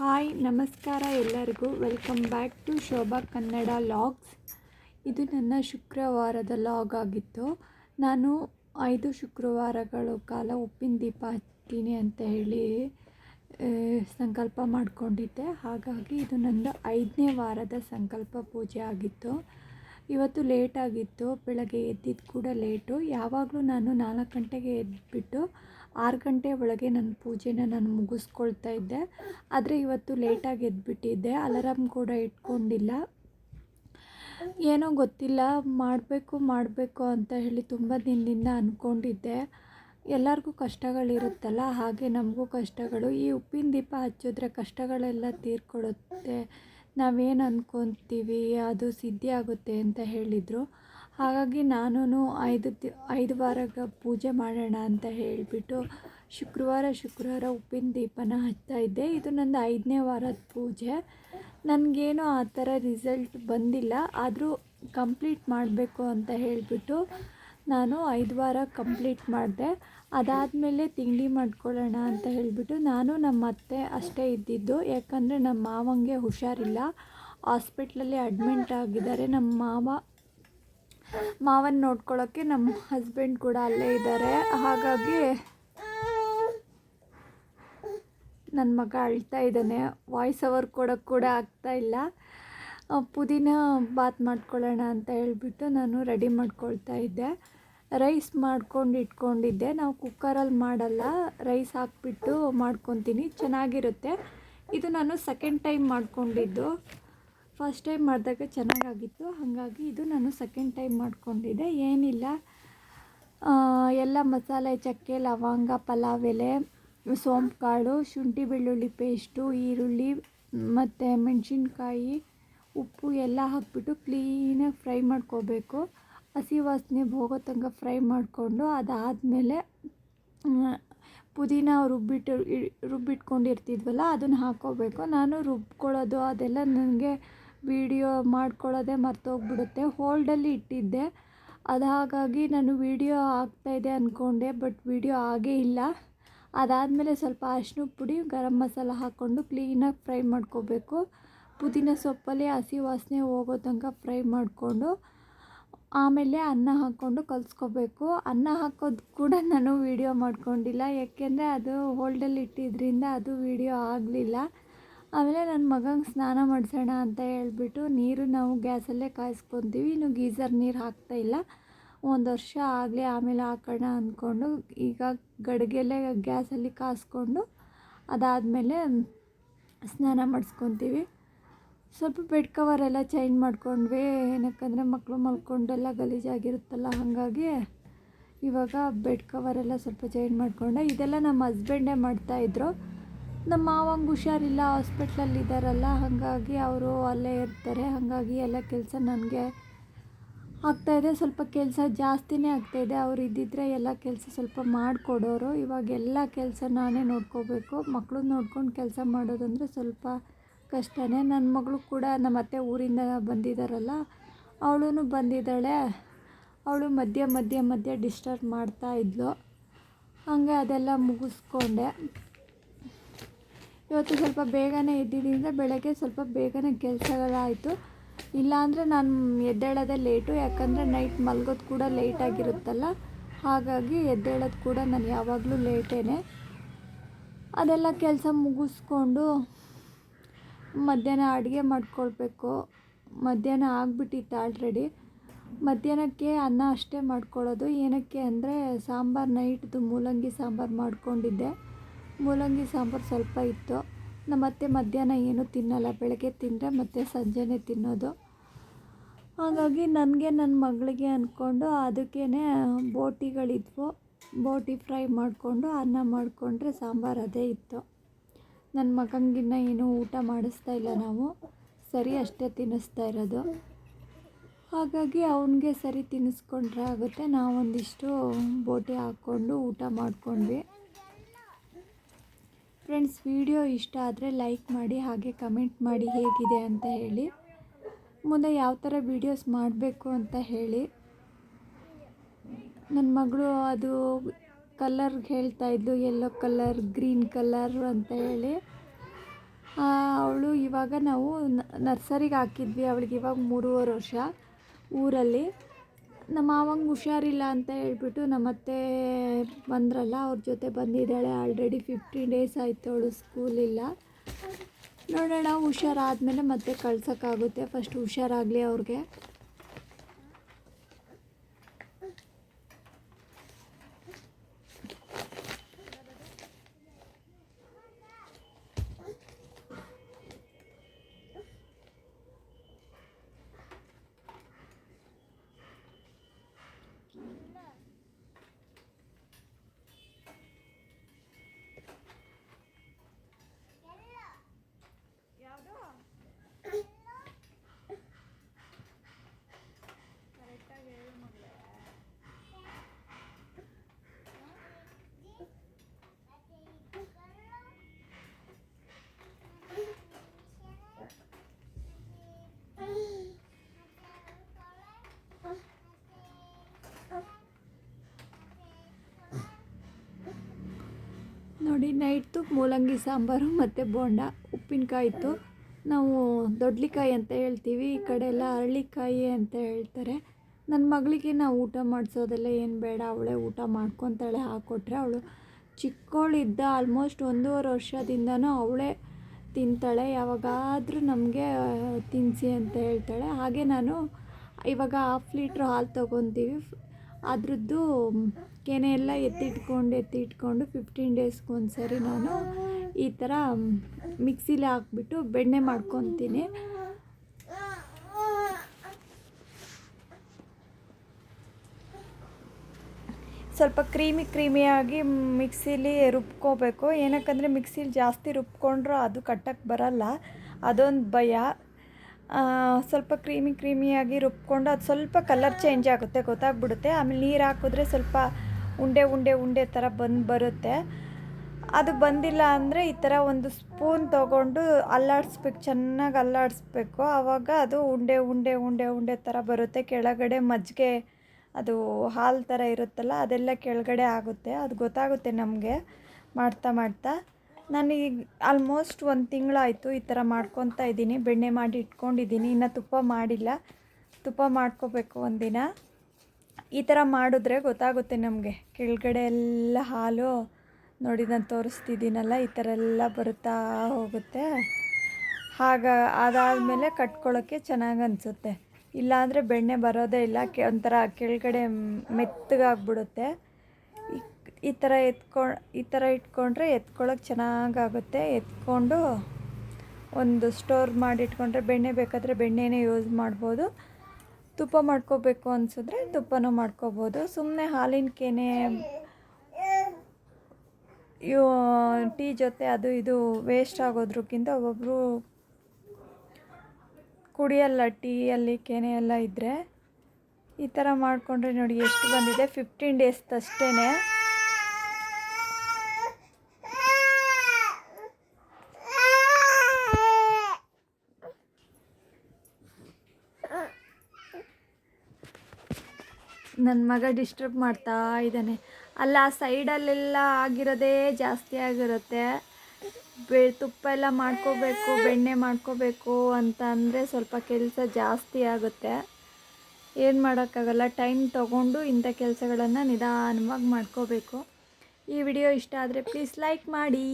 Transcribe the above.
Hi, ನಮಸ್ಕಾರ ಎಲ್ಲರಿಗೂ. Welcome back to Shobha Kannada logs. ಇದು ನನ್ನ ಶುಕ್ರವಾರದ ಲಾಗ್ ಆಗಿತ್ತು. ನಾನು ಐದು ಶುಕ್ರವಾರಗಳ ಕಾಲ ಉಪ್ಪಿನ ದೀಪ ಹಚ್ತೀನಿ ಅಂತ ಹೇಳಿ ಸಂಕಲ್ಪ ಮಾಡಿಕೊಂಡಿದ್ದೆ. ಹಾಗಾಗಿ ಇದು ನನ್ನ ಐದನೇ ವಾರದ ಸಂಕಲ್ಪ ಪೂಜೆ ಆಗಿತ್ತು. ಇವತ್ತು ಲೇಟ್ ಆಗಿತ್ತು. ಬೆಳಗ್ಗೆ ಎದ್ದಿದ್ದು ಕೂಡ ಲೇಟು. ಯಾವಾಗಲೂ ನಾನು ನಾಲ್ಕು ಗಂಟೆಗೆ ಎದ್ದುಬಿಟ್ಟು ಆರು ಗಂಟೆ ಒಳಗೆ ನನ್ನ ಪೂಜೆನ ನಾನು ಮುಗಿಸ್ಕೊಳ್ತಾ ಇದ್ದೆ. ಆದರೆ ಇವತ್ತು ಲೇಟಾಗಿ ಎದ್ಬಿಟ್ಟಿದ್ದೆ. ಅಲಾರಾಮ್ ಕೂಡ ಇಟ್ಕೊಂಡಿಲ್ಲ. ಏನೋ ಗೊತ್ತಿಲ್ಲ, ಮಾಡಬೇಕು ಮಾಡಬೇಕು ಅಂತ ಹೇಳಿ ತುಂಬ ದಿನದಿಂದ ಅಂದ್ಕೊಂಡಿದ್ದೆ ಎಲ್ಲರಿಗೂ ಕಷ್ಟಗಳಿರುತ್ತಲ್ಲ, ಹಾಗೆ ನಮಗೂ ಕಷ್ಟಗಳು. ಈ ಉಪ್ಪಿನ ದೀಪ ಹಚ್ಚಿದ್ರೆ ಕಷ್ಟಗಳೆಲ್ಲ ತೀರ್ಕೊಳ್ಳುತ್ತೆ ನಾವೇನು ಅಂದ್ಕೊತೀವಿ ಅದು ಸಿದ್ಧಿ ಆಗುತ್ತೆ ಅಂತ ಹೇಳಿದರು. ಹಾಗಾಗಿ ನಾನು ಐದು ದಿ, ಐದು ವಾರಕ್ಕೆ ಪೂಜೆ ಮಾಡೋಣ ಅಂತ ಹೇಳಿಬಿಟ್ಟು ಶುಕ್ರವಾರ ಶುಕ್ರವಾರ ಉಪ್ಪಿನ ದೀಪನ ಹಚ್ತಾ ಇದ್ದೆ. ಇದು ನಂದು ಐದನೇ ವಾರದ ಪೂಜೆ. ನನಗೇನು ಆ ಥರ ರಿಸಲ್ಟ್ ಬಂದಿಲ್ಲ. ಆದರೂ ಕಂಪ್ಲೀಟ್ ಮಾಡಬೇಕು ಅಂತ ಹೇಳಿಬಿಟ್ಟು ನಾನು ಐದು ವಾರ ಕಂಪ್ಲೀಟ್ ಮಾಡಿದೆ. ಅದಾದಮೇಲೆ ತಿಂಡಿ ಮಾಡ್ಕೊಳ್ಳೋಣ ಅಂತ ಹೇಳಿಬಿಟ್ಟು ನಾನು ನಮ್ಮ ಅತ್ತೆ ಅಷ್ಟೇ ಇದ್ದಿದ್ದು. ಯಾಕಂದರೆ ನಮ್ಮ ಮಾವಂಗೆ ಹುಷಾರಿಲ್ಲ. ಹಾಸ್ಪಿಟ್ಲಲ್ಲಿ ಅಡ್ಮಿಂಟ್ ಆಗಿದ್ದಾರೆ. ನಮ್ಮ ಮಾವ ಮಾವನ ನೋಡ್ಕೊಳ್ಳೋಕ್ಕೆ ನಮ್ಮ ಹಸ್ಬೆಂಡ್ ಕೂಡ ಅಲ್ಲೇ ಇದ್ದಾರೆ ಹಾಗಾಗಿ ನನ್ನ ಮಗ ಅಳ್ತಾ ಇದ್ದಾನೆ. ವಾಯ್ಸ್ ಅವರ್ ಕೊಡೋಕ್ಕೆ ಕೂಡ ಆಗ್ತಾ ಇಲ್ಲ. ಪುದೀನ ಬಾತ್ ಮಾಡ್ಕೊಳ್ಳೋಣ ಅಂತ ಹೇಳಿಬಿಟ್ಟು ನಾನು ರೆಡಿ ಮಾಡ್ಕೊಳ್ತಾ ಇದ್ದೆ. ರೈಸ್ ಮಾಡ್ಕೊಂಡು ಇಟ್ಕೊಂಡಿದ್ದೆ. ನಾವು ಕುಕ್ಕರಲ್ಲಿ ಮಾಡಲ್ಲ. ರೈಸ್ ಹಾಕ್ಬಿಟ್ಟು ಮಾಡ್ಕೊತೀನಿ. ಚೆನ್ನಾಗಿರುತ್ತೆ. ಇದು ನಾನು ಸೆಕೆಂಡ್ ಟೈಮ್ ಮಾಡ್ಕೊಂಡಿದ್ದು. ಫಸ್ಟ್ ಟೈಮ್ ಮಾಡಿದಾಗ ಚೆನ್ನಾಗಾಗಿತ್ತು. ಹಾಗಾಗಿ ಇದು ನಾನು ಸೆಕೆಂಡ್ ಟೈಮ್ ಮಾಡಿಕೊಂಡಿದ್ದೆ. ಏನಿಲ್ಲ. ಎಲ್ಲ ಮಸಾಲೆ, ಚಕ್ಕೆ, ಲವಂಗ, ಪಲಾವ್, ಎಲೆ, ಸೋಂಪು, ಕಾಳು, ಶುಂಠಿ, ಬೆಳ್ಳುಳ್ಳಿ ಪೇಸ್ಟು ಈರುಳ್ಳಿ ಮತ್ತು ಮೆಣಸಿನ್ಕಾಯಿ, ಉಪ್ಪು ಎಲ್ಲ ಹಾಕ್ಬಿಟ್ಟು ಕ್ಲೀನಾಗಿ ಫ್ರೈ ಮಾಡ್ಕೋಬೇಕು. ಹಸಿ ವಾಸನೆ ಹೋಗೋ ತನಕ ಫ್ರೈ ಮಾಡಿಕೊಂಡು ಅದಾದಮೇಲೆ ಪುದೀನ ರುಬ್ಬಿಟ್ಟು ರುಬ್ಬಿಟ್ಕೊಂಡಿರ್ತಿದ್ವಲ್ಲ, ಅದನ್ನು ಹಾಕ್ಕೋಬೇಕು. ನಾನು ರುಬ್ಕೊಳ್ಳೋದು ಅದೆಲ್ಲ ನನಗೆ ವಿಡಿಯೋ ಮಾಡ್ಕೊಳ್ಳೋದೇ ಮರ್ತೋಗ್ಬಿಡುತ್ತೆ. ಹೋಲ್ಡಲ್ಲಿ ಇಟ್ಟಿದ್ದೆ. ಅದು ಹಾಗಾಗಿ ನಾನು ವಿಡಿಯೋ ಆಗ್ತಾಯಿದೆ ಅಂದ್ಕೊಂಡೆ ಬಟ್ ವಿಡಿಯೋ ಆಗೇ ಇಲ್ಲ. ಅದಾದಮೇಲೆ ಸ್ವಲ್ಪ ಅರಿಶಿನ ಪುಡಿ, ಗರಂ ಮಸಾಲ ಹಾಕ್ಕೊಂಡು ಕ್ಲೀನಾಗಿ ಫ್ರೈ ಮಾಡ್ಕೋಬೇಕು. ಪುದೀನ ಸೊಪ್ಪಲ್ಲಿ ಹಸಿ ವಾಸನೆ ಹೋಗೋ ತನಕ ಫ್ರೈ ಮಾಡಿಕೊಂಡು, ಆಮೇಲೆ ಅನ್ನ ಹಾಕ್ಕೊಂಡು ಕಲಿಸ್ಕೋಬೇಕು. ಅನ್ನ ಹಾಕೋದು ಕೂಡ ನಾನು ವೀಡಿಯೋ ಮಾಡ್ಕೊಂಡಿಲ್ಲ. ಯಾಕೆಂದರೆ ಅದು ಹೋಲ್ಡಲ್ಲಿ ಇಟ್ಟಿದ್ದರಿಂದ ಅದು ವೀಡಿಯೋ ಆಗಲಿಲ್ಲ. ಆಮೇಲೆ ನನ್ನ ಮಗಂಗೆ ಸ್ನಾನ ಮಾಡಿಸೋಣ ಅಂತ ಹೇಳ್ಬಿಟ್ಟು ನೀರು ನಾವು ಗ್ಯಾಸಲ್ಲೇ ಕಾಯಿಸ್ಕೊತೀವಿ. ಇನ್ನು ಗೀಝರ್ ನೀರು ಹಾಕ್ತಾ ಇಲ್ಲ. ಒಂದು ವರ್ಷ ಆಗಲಿ ಆಮೇಲೆ ಹಾಕೋಣ ಅಂದ್ಕೊಂಡು ಈಗ ಗಡಿಗೆಲ್ಲೇ ಗ್ಯಾಸಲ್ಲಿ ಕಾಸ್ಕೊಂಡು ಅದಾದಮೇಲೆ ಸ್ನಾನ ಮಾಡಿಸ್ಕೊತೀವಿ. ಸ್ವಲ್ಪ ಬೆಡ್ ಕವರ್ ಎಲ್ಲ ಚೇಂಜ್ ಮಾಡ್ಕೊಂಡ್ವಿ. ಏನಕ್ಕಂದರೆ ಮಕ್ಕಳು ಮಲ್ಕೊಂಡೆಲ್ಲ ಗಲೀಜಾಗಿರುತ್ತಲ್ಲ, ಹಾಗಾಗಿ ಇವಾಗ ಬೆಡ್ ಕವರೆಲ್ಲ ಸ್ವಲ್ಪ ಚೇಂಜ್ ಮಾಡಿಕೊಂಡೆ. ಇದೆಲ್ಲ ನಮ್ಮ ಹಸ್ಬೆಂಡೇ ಮಾಡ್ತಾಯಿದ್ರು ನಮ್ಮ ಮಾವಂಗೆ ಹುಷಾರಿಲ್ಲ ಹಾಸ್ಪಿಟ್ಲಲ್ಲಿ ಇದ್ದಾರಲ್ಲ ಹಾಗಾಗಿ ಅವರು ಅಲ್ಲೇ ಇರ್ತಾರೆ. ಹಾಗಾಗಿ ಎಲ್ಲ ಕೆಲಸ ನನಗೆ ಆಗ್ತಾಯಿದೆ ಸ್ವಲ್ಪ ಕೆಲಸ ಜಾಸ್ತಿನೇ ಆಗ್ತಾಯಿದೆ ಅವ್ರು ಇದ್ದಿದ್ರೆ ಎಲ್ಲ ಕೆಲಸ ಸ್ವಲ್ಪ ಮಾಡಿಕೊಡೋರು. ಇವಾಗ ಎಲ್ಲ ಕೆಲಸ ನಾನೇ ನೋಡ್ಕೋಬೇಕು. ಮಕ್ಕಳು ನೋಡ್ಕೊಂಡು ಕೆಲಸ ಮಾಡೋದಂದರೆ ಸ್ವಲ್ಪ ಕಷ್ಟನೇ. ನನ್ನ ಮಗಳು ಕೂಡ ನಮ್ಮ ಅತ್ತೆ ಊರಿಂದ ಬಂದಿದ್ದಾರಲ್ಲ ಅವಳು ಬಂದಿದ್ದಾಳೆ. ಅವಳು ಮಧ್ಯೆ ಮಧ್ಯೆ ಮಧ್ಯೆ ಡಿಸ್ಟರ್ಬ್ ಮಾಡ್ತಾ ಇದ್ಲು. ಹಾಗೆ ಅದೆಲ್ಲ ಮುಗಿಸ್ಕೊಂಡೆ. ಇವತ್ತು ಸ್ವಲ್ಪ ಬೇಗನೆ ಎದ್ದಿದ್ದರಿಂದ ಬೆಳಗ್ಗೆ ಸ್ವಲ್ಪ ಬೇಗನೆ ಕೆಲಸಗಳಾಯಿತು. ಇಲ್ಲಾಂದರೆ ನಾನು ಎದ್ದೇಳೋದೇ ಲೇಟು, ಯಾಕಂದರೆ ನೈಟ್ ಮಲ್ಗೋದು ಕೂಡ ಲೇಟಾಗಿರುತ್ತಲ್ಲ ಹಾಗಾಗಿ ಎದ್ದೇಳೋದು ಕೂಡ ನಾನು ಯಾವಾಗಲೂ ಲೇಟೇನೆ. ಅದೆಲ್ಲ ಕೆಲಸ ಮುಗಿಸ್ಕೊಂಡು ಮಧ್ಯಾಹ್ನ ಅಡುಗೆ ಮಾಡ್ಕೊಳ್ಬೇಕು. ಮಧ್ಯಾಹ್ನ ಆಗಿಬಿಟ್ಟಿತ್ತು ಆಲ್ರೆಡಿ. ಮಧ್ಯಾಹ್ನಕ್ಕೆ ಅನ್ನ ಅಷ್ಟೇ ಮಾಡ್ಕೊಳ್ಳೋದು. ಏನಕ್ಕೆ ಅಂದರೆ ಸಾಂಬಾರು ನೈಟ್ದು ಮೂಲಂಗಿ ಸಾಂಬಾರು ಮಾಡ್ಕೊಂಡಿದ್ದೆ. ಮೂಲಂಗಿ ಸಾಂಬಾರು ಸ್ವಲ್ಪ ಇತ್ತು. ನಮ್ಮ ಅತ್ತೆ ಮಧ್ಯಾಹ್ನ ಏನು ತಿನ್ನಲ್ಲ. ಬೆಳಗ್ಗೆ ತಿಂದರೆ ಮತ್ತೆ ಸಂಜೆನೇ ತಿನ್ನೋದು. ಹಾಗಾಗಿ ನನಗೆ ನನ್ನ ಮಗಳಿಗೆ ಅಂದ್ಕೊಂಡು ಅದಕ್ಕೇ ಬೋಟಿಗಳಿದ್ವು. ಬೋಟಿ ಫ್ರೈ ಮಾಡಿಕೊಂಡು ಅನ್ನ ಮಾಡಿಕೊಂಡ್ರೆ ಸಾಂಬಾರು ಅದೇ ಇತ್ತು. ನನ್ನ ಮಗಂಗಿನ್ನ ಏನೂ ಊಟ ಮಾಡಿಸ್ತಾ ಇಲ್ಲ ನಾವು. ಸರಿ ಅಷ್ಟೇ ತಿನ್ನಿಸ್ತಾ ಇರೋದು. ಹಾಗಾಗಿ ಅವನಿಗೆ ಸರಿ ತಿನ್ನಿಸ್ಕೊಂಡ್ರೆ ಆಗುತ್ತೆ. ನಾವೊಂದಿಷ್ಟು ಬೋಟಿ ಹಾಕ್ಕೊಂಡು ಊಟ ಮಾಡ್ಕೊಂಡ್ವಿ. ಫ್ರೆಂಡ್ಸ್, ವಿಡಿಯೋ ಇಷ್ಟ ಆದರೆ ಲೈಕ್ ಮಾಡಿ ಹಾಗೆ ಕಮೆಂಟ್ ಮಾಡಿ ಹೇಗಿದೆ ಅಂತ ಹೇಳಿ. ಮುಂದೆ ಯಾವ ಥರ ವೀಡಿಯೋಸ್ ಮಾಡಬೇಕು ಅಂತ ಹೇಳಿ. ನನ್ನ ಮಗಳು ಅದು ಕಲರ್ ಹೇಳ್ತಾ ಇದ್ಲು ಯೆಲ್ಲೋ ಕಲರ್ ಗ್ರೀನ್ ಕಲರ್ ಅಂತ ಹೇಳಿ. ಅವಳು ಇವಾಗ ನಾವು ನರ್ಸರಿಗೆ ಹಾಕಿದ್ವಿ, ಅವಳಿಗೆ ಇವಾಗ ಮೂರುವರೆ ವರ್ಷ. ಊರಲ್ಲಿ ನಮ್ಮ ಮಾವಂಗೆ ಹುಷಾರಿಲ್ಲ ಅಂತ ಹೇಳ್ಬಿಟ್ಟು ನಮ್ಮತ್ತೆ ಬಂದ್ರಲ್ಲ, ಅವ್ರ ಜೊತೆ ಬಂದಿದ್ದಾಳೆ ಆಲ್ರೆಡಿ ಫಿಫ್ಟೀನ್ ಡೇಸ್ ಆಯಿತು ಅವಳು ಸ್ಕೂಲಿಲ್ಲ ನೋಡೋಣ, ಹುಷಾರಾದಮೇಲೆ ಮತ್ತೆ ಕಳ್ಸೋಕ್ಕಾಗುತ್ತೆ. ಫಸ್ಟ್ ಹುಷಾರಾಗಲಿ ಅವ್ರಿಗೆ. ನೋಡಿ, ನೈಟ್ದು ಮೂಲಂಗಿ ಸಾಂಬಾರು ಮತ್ತು ಬೋಂಡ ಉಪ್ಪಿನಕಾಯಿ ಇತ್ತು ನಾವು ದೊಡ್ಲಿಕಾಯಿ ಅಂತ ಹೇಳ್ತೀವಿ, ಈ ಕಡೆ ಎಲ್ಲ ಅರಳಿಕಾಯಿ ಅಂತ ಹೇಳ್ತಾರೆ. ನನ್ನ ಮಗಳಿಗೆ ನಾವು ಊಟ ಮಾಡಿಸೋದೆಲ್ಲ ಏನು ಬೇಡ, ಅವಳೇ ಊಟ ಮಾಡ್ಕೊತಾಳೆ ಹಾಕ್ಕೊಟ್ರೆ ಅವಳು ಚಿಕ್ಕವಳಿದ್ದ ಆಲ್ಮೋಸ್ಟ್ ಒಂದೂವರೆ ವರ್ಷದಿಂದನೂ ಅವಳೇ ತಿಂತಾಳೆ. ಯಾವಾಗಾದರೂ ನಮಗೆ ತಿನ್ನಿಸಿ ಅಂತ ಹೇಳ್ತಾಳೆ. ಹಾಗೆ ನಾನು ಇವಾಗ ಹಾಫ್ ಲೀಟ್ರ್ ಹಾಲು ತೊಗೊತೀವಿ. ಅದ್ರದ್ದು ಕೆನೆ ಎಲ್ಲ ಎತ್ತಿಟ್ಕೊಂಡು ಎತ್ತಿಟ್ಕೊಂಡು ಫಿಫ್ಟೀನ್ ಡೇಸ್ಗೆ ಒಂದ್ಸರಿ ನಾನು ಈ ಥರ ಮಿಕ್ಸಿಲಿ ಹಾಕ್ಬಿಟ್ಟು ಬೆಣ್ಣೆ ಮಾಡ್ಕೊತೀನಿ. ಸ್ವಲ್ಪ ಕ್ರೀಮಿ ಕ್ರೀಮಿಯಾಗಿ ಮಿಕ್ಸಿಲಿ ರುಬ್ಕೋಬೇಕು. ಏನಕ್ಕಂದರೆ ಮಿಕ್ಸಿಲಿ ಜಾಸ್ತಿ ರುಬ್ಕೊಂಡ್ರೂ ಅದು ಕಟ್ಟಕ್ಕೆ ಬರಲ್ಲ. ಅದೊಂದು ಭಯ. ಸ್ವಲ್ಪ ಕ್ರೀಮಿ ಕ್ರೀಮಿಯಾಗಿ ರುಬ್ಕೊಂಡು ಅದು ಸ್ವಲ್ಪ ಕಲರ್ ಚೇಂಜ್ ಆಗುತ್ತೆ, ಗೊತ್ತಾಗ್ಬಿಡುತ್ತೆ. ಆಮೇಲೆ ನೀರು ಹಾಕಿದ್ರೆ ಸ್ವಲ್ಪ ಉಂಡೆ ಉಂಡೆ ಉಂಡೆ ಥರ ಬಂದು ಬರುತ್ತೆ. ಅದು ಬಂದಿಲ್ಲ ಅಂದರೆ ಈ ಥರ ಒಂದು ಸ್ಪೂನ್ ತೊಗೊಂಡು ಅಲ್ಲಾಡಿಸ್ಬೇಕು, ಚೆನ್ನಾಗಿ ಅಲ್ಲಾಡಿಸ್ಬೇಕು. ಆವಾಗ ಅದು ಉಂಡೆ ಉಂಡೆ ಉಂಡೆ ಉಂಡೆ ಥರ ಬರುತ್ತೆ. ಕೆಳಗಡೆ ಮಜ್ಜಿಗೆ, ಅದು ಹಾಲು ಥರ ಇರುತ್ತಲ್ಲ, ಅದೆಲ್ಲ ಕೆಳಗಡೆ ಆಗುತ್ತೆ. ಅದು ಗೊತ್ತಾಗುತ್ತೆ ನಮಗೆ ಮಾಡ್ತಾ ಮಾಡ್ತಾ. ನಾನು ಈಗ ಆಲ್ಮೋಸ್ಟ್ ಒಂದು ತಿಂಗಳಾಯಿತು ಈ ಥರ ಮಾಡ್ಕೊತಾ ಇದ್ದೀನಿ. ಬೆಣ್ಣೆ ಮಾಡಿ ಇಟ್ಕೊಂಡಿದ್ದೀನಿ. ಇನ್ನು ತುಪ್ಪ ಮಾಡಿಲ್ಲ. ತುಪ್ಪ ಮಾಡ್ಕೋಬೇಕು ಒಂದಿನ. ಈ ಥರ ಮಾಡಿದ್ರೆ ಗೊತ್ತಾಗುತ್ತೆ ನಮಗೆ. ಕೆಳಗಡೆ ಎಲ್ಲ ಹಾಲು ನೋಡಿ ನಾನು ತೋರಿಸ್ತಿದ್ದೀನಲ್ಲ, ಈ ಥರ ಎಲ್ಲ ಬರುತ್ತಾ ಹೋಗುತ್ತೆ. ಹಾಗ, ಅದಾದಮೇಲೆ ಕಟ್ಕೊಳ್ಳೋಕ್ಕೆ ಚೆನ್ನಾಗಿ ಅನಿಸುತ್ತೆ. ಇಲ್ಲಾಂದರೆ ಬೆಣ್ಣೆ ಬರೋದೇ ಇಲ್ಲ, ಕೆ, ಒಂಥರ ಕೆಳಗಡೆ ಮೆತ್ತಗಾಗ್ಬಿಡುತ್ತೆ ಈ- ಥರ ಎತ್ಕೊ, ಈ ಥರ ಇಟ್ಕೊಂಡ್ರೆ ಎತ್ಕೊಳ್ಳೋಕೆ ಚೆನ್ನಾಗಾಗುತ್ತೆ ಎತ್ಕೊಂಡು ಒಂದು ಸ್ಟೋರ್ ಮಾಡಿ ಇಟ್ಕೊಂಡ್ರೆ ಬೆಣ್ಣೆ ಬೇಕಾದರೆ ಬೆಣ್ಣೆನೇ ಯೂಸ್ ಮಾಡ್ಬೋದು. ತುಪ್ಪ ಮಾಡ್ಕೋಬೇಕು ಅನಿಸಿದ್ರೆ ತುಪ್ಪನೂ ಮಾಡ್ಕೋಬೋದು. ಸುಮ್ಮನೆ ಹಾಲಿನ ಕೆನೆ ಇವು ಟೀ ಜೊತೆ ಅದು ಇದು ವೇಸ್ಟ್ ಆಗೋದ್ರಕ್ಕಿಂತ ಒಬ್ಬೊಬ್ಬರು ಕುಡಿಯಲ್ಲ ಟೀಯಲ್ಲಿ ಕೆನೆ ಎಲ್ಲ ಇದ್ದರೆ ಈ ಥರ ಮಾಡಿಕೊಂಡ್ರೆ ನೋಡಿ ಎಷ್ಟು ಬಂದಿದೆ? ಫಿಫ್ಟೀನ್ ಡೇಸ್ ನನ್ನ ಮಗ ಡಿಸ್ಟರ್ಬ್ ಮಾಡ್ತಾ ಇದ್ದಾನೆ. ಅಲ್ಲ, ಆ ಸೈಡಲ್ಲೆಲ್ಲ ಆಗಿರೋದೇ ಜಾಸ್ತಿ ಆಗಿರುತ್ತೆ. ಬೆ, ತುಪ್ಪ ಎಲ್ಲ ಮಾಡ್ಕೋಬೇಕು, ಬೆಣ್ಣೆ ಮಾಡ್ಕೋಬೇಕು ಅಂತ ಅಂದರೆ ಸ್ವಲ್ಪ ಕೆಲಸ ಜಾಸ್ತಿ ಆಗುತ್ತೆ. ಏನು ಮಾಡೋಕ್ಕಾಗಲ್ಲ ಟೈಮ್ ತೊಗೊಂಡು ಇಂಥ ಕೆಲಸಗಳನ್ನು ನಿಧಾನವಾಗಿ ಮಾಡ್ಕೋಬೇಕು. ಈ ವಿಡಿಯೋ ಇಷ್ಟ ಆದರೆ ಪ್ಲೀಸ್ ಲೈಕ್ ಮಾಡಿ.